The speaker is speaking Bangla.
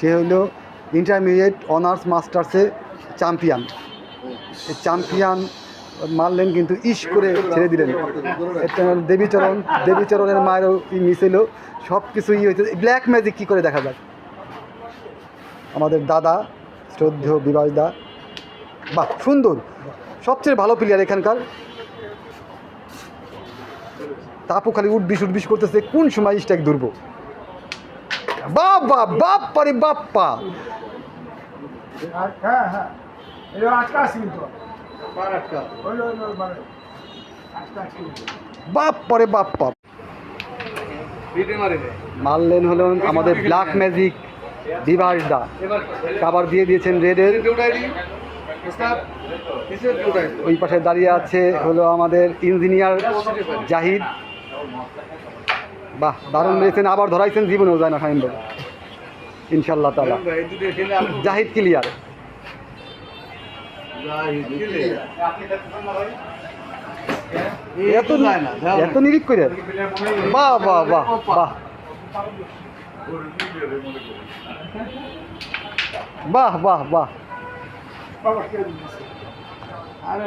সে হলো ইন্টারমিডিয়েট অনার্স মাস্টার্সে চ্যাম্পিয়ন চ্যাম্পিয়ন মারলেন কিন্তু ইস করে ছেড়ে দিলেন। দেবীচরণ দেবীচরণের মায়েরও মিস এলো। সব কিছুই হয়েছে ব্ল্যাক ম্যাজিক কী করে দেখা যায়? আমাদের দাদা শ্রদ্ধেয় বিবাসদা বাহ, সুন্দর। সবচেয়ে ভালো প্লেয়ার এখানকার। তাপু খালি উঠবিস উঠবিস করতেছে। কোন সময় স্ট্রাইক ধরবো? বাবা বাপ্পা রে বাপ্পা। আজকে আসবি বাপ্পা। মারলেন হলেন আমাদের ব্ল্যাক ম্যাজিক বিভাস দা কাবার দিয়ে দিয়েছেন রেডের ওই পাশে দাঁড়িয়ে আছে হলো আমাদের ইঞ্জিনিয়ার জাহিদ বাহ দারুণ মেরেছেন আবার ধরাইছেন জীবনেও যায় না বল ইনশাল্লাহ তালা জাহিদ ক্লিয়ার। এত এত নিরিখ করে বাহ বাহ বাহ বাহ। বাহ বাহ বাহ। আরে